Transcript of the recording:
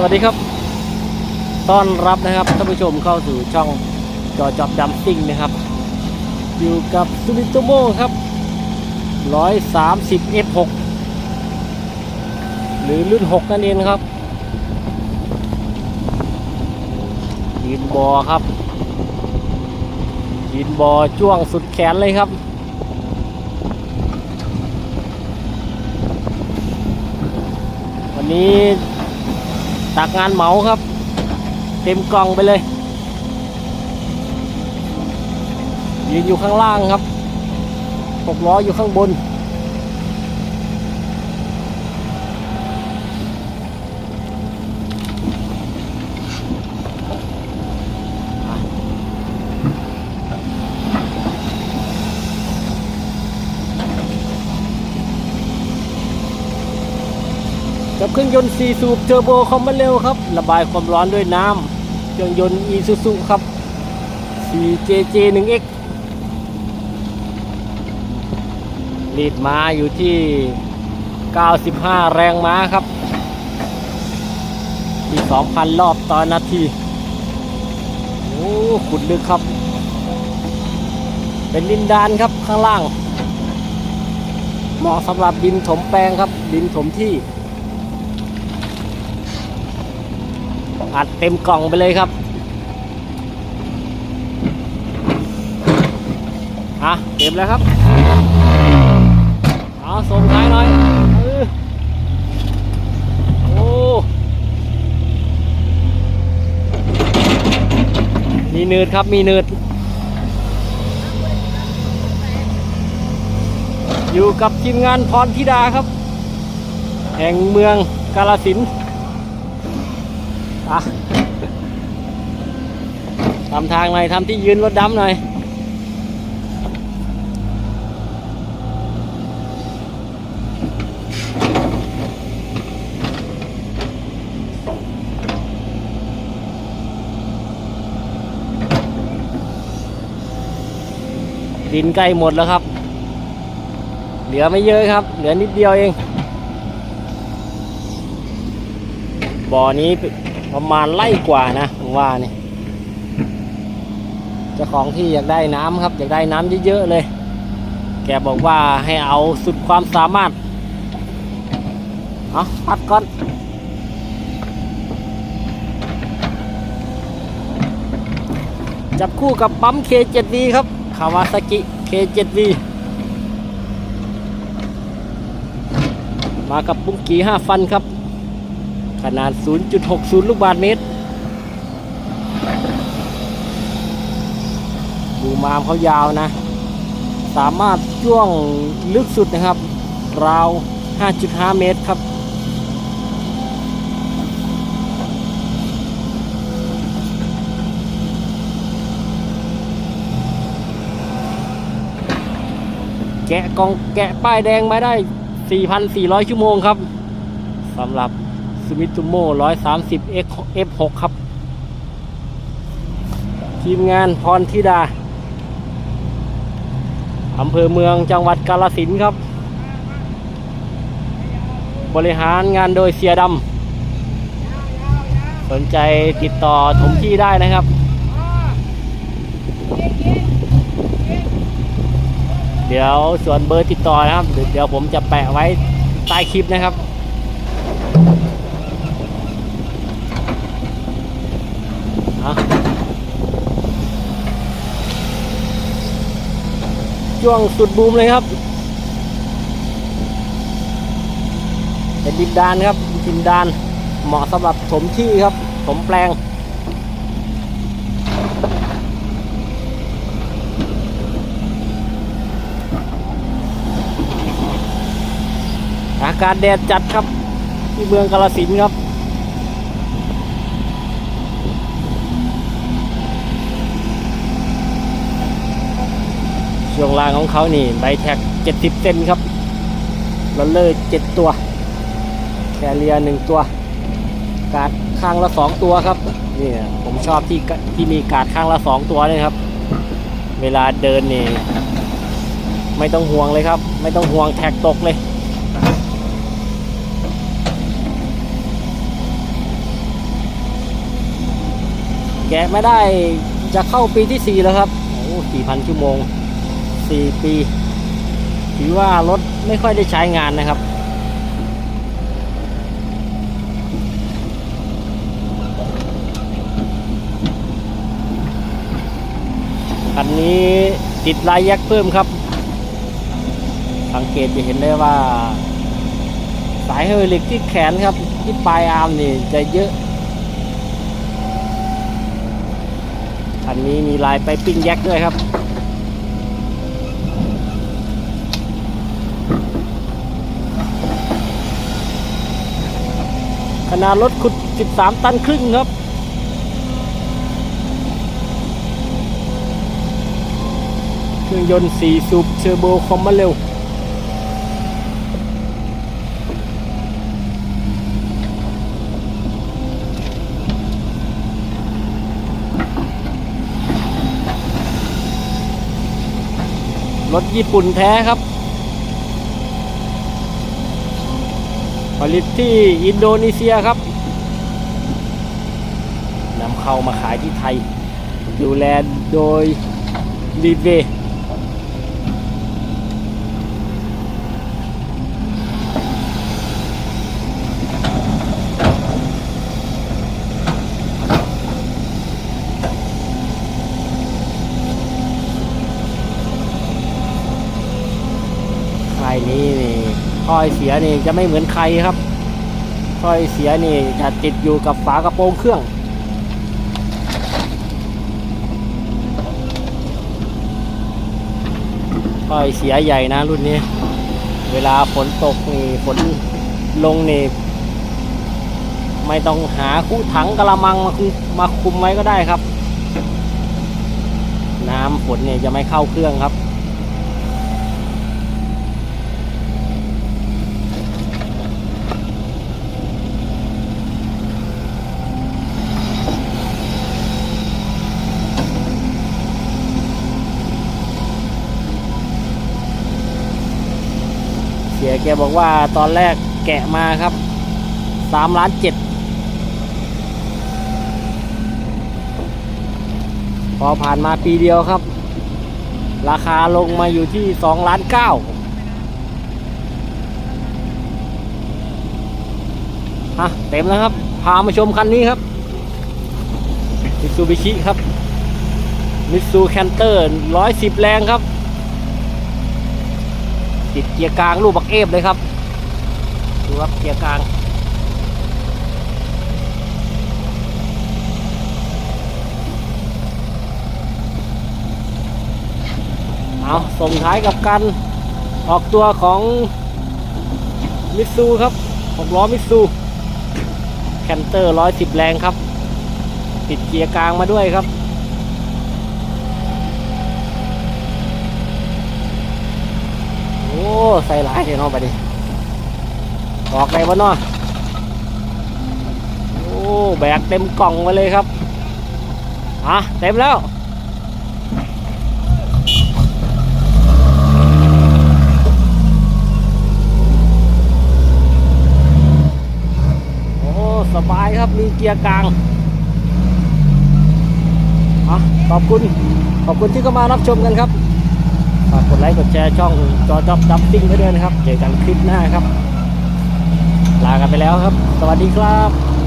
สวัสดีครับ ต้อนรับนะครับท่านผู้ชมเข้าสู่ช่องจอจอบดัมซิ่งนะครับ อยู่กับซูมิโตโมครับ 130 F6 หรือรุ่น 6 นั่นเองครับยืนบอครับยืนบอจ้วงสุดแขนเลยครับวันนี้ ตักงานเหมาครับ เต็มกล่องไปเลยยืนอยู่ข้างล่างครับหกล้ออยู่ข้างบน เครื่องยนต์ 4 สูบเทอร์โบคอมมันเร็วครับ ระบายความร้อนด้วยน้ำ เครื่องยนต์อีซูซุครับ 4JJ1X ลีดม้าอยู่ที่ 95 แรงม้าครับ ที่ 2,000 รอบต่อนาที โอ้ขุดลึกครับ เป็นดินดานครับข้างล่าง เหมาะสำหรับดินถมแปลงครับ ดินถมที่ อัดเต็มกล่องไปเลยครับอะเต็มแล้วครับเอาส่งท้ายหน่อยโอ้มีเนืดครับมีเนืดอยู่กับทีมงานพรธิดาครับ แห่งเมืองกาลสิน์ ทำทางหน่อยทำที่ยืนรถดำหน่อยดินใกล้หมดแล้วครับ เหลือไม่เยอะครับ เหลือนิดเดียวเอง บ่อนี้ ประมาณไล่กว่านะผมว่านี่เจ้าของที่อยากได้น้ำครับ อยากได้น้ำเยอะๆเลย แกบอกว่าให้เอาสุดความสามารถ เอาพัดก่อน จับคู่กับปั๊ม K7V ครับคาวาซากิ K7V มากับปุ้งกี5ฟันครับ ขนาด 0.60 ลูกบาศก์เมตร ดูมามเขายาวนะ สามารถช่วงลึกสุดนะครับ ราว 5.5 เมตรครับ แกะกองแกะป้ายแดงมาได้ 4,400 ชั่วโมงครับสำหรับ สมิตูโม่130 X F6 ครับ ทีมงานพรธิดาอำเภอเมืองจังหวัดกาลสินครับ บริหารงานโดยเสียดำสนใจติดต่อถมที่ได้นะครับเดี๋ยวส่วนเบอร์ติดต่อนะครับ เดี๋ยวผมจะแปะไว้ใต้คลิปนะครับะช่วงสุดบูมเลยครับ เป็นดินดานครับดินดานเหมาะสำหรับถมที่ครับถมแปลงอากาศแดดจัดครับ ที่เมืองกาลสินครับ ช่วงล่างของเขานี่ใบแท็ก 70 เซนครับลอนเลอร์7ตัว แคเรียหนึ่งตัว กาดข้างละ 2 ตัวครับนี่ผมชอบที่ที่มีกาดข้างละ 2 ตัวเลยครับ เวลาเดินนี่ ไม่ต้องห่วงเลยครับ ไม่ต้องห่วงแท็กตกเลยแกะไม่ได้จะเข้าปีที่สี่แล้วครับ โอ้สี่พันชั่วโมง สี่ปีถือว่ารถไม่ค่อยได้ใช้งานนะครับ คันนี้ติดลายแยกเพิ่มครับ สังเกตจะเห็นได้ว่า สายเฮอริกที่แขนครับ ที่ปลายอาร์มนี่จะเยอะคันนี้มีลายไปปิ้งแยกด้วยครับ ขนาดรถขุด 13 ตันครึ่งครับ เครื่องยนต์ 4 สูบเทอร์โบคอมมาเร็ว รถญี่ปุ่นแท้ครับ ผลิตที่อินโดนีเซียครับนำเข้ามาขายที่ไทย ดูแลโดยวีเวายนี้นี่ ถ้อยเสียนี่จะไม่เหมือนใครครับถ้อยเสียนี่จะติดอยู่กับฝากระโปรงเครื่องถ้อยเสียใหญ่นะรุ่นนี้ เวลาฝนตกนี่ฝนลงนี่ไม่ต้องหาคู่ถังกระมังมาคุมมาคุมไว้ก็ได้ครับ น้ำฝนเนี่ยจะไม่เข้าเครื่องครับ บอกว่าตอนแรกแกะมาครับสามล้านเจ็ดพอผ่านมาปีเดียวครับ ราคาลงมาอยู่ที่สองล้านเก้าฮะเต็มแล้วครับ พามาชมคันนี้ครับมิตซูบิชิครับมิตซูแคนเตอร์ร้อยสิบแรงครับ ติดเกียร์กลางลูกบักเอฟเลยครับดูครับเกียร์กลางเอาส่งท้ายกับการออกตัวของมิซูครับหกล้อมิซูแคนเตอร์ร้อยสิบแรงครับ ติดเกียร์กลางมาด้วยครับ โอ้ ใส่หลายเลยน้อไปดิออกไงวะเนาะโอ้แบกเต็มกล่องมาเลยครับอะเต็มแล้วโอ้สบายครับมีเกียร์กลางอะขอบคุณ ขอบคุณที่เข้ามารับชมกันครับ กดไลค์กดแชร์ช่องจอจอบดับติ้งไว้ด้วยนะครับ เจอกันคลิปหน้าครับ ลากันไปแล้วครับ สวัสดีครับ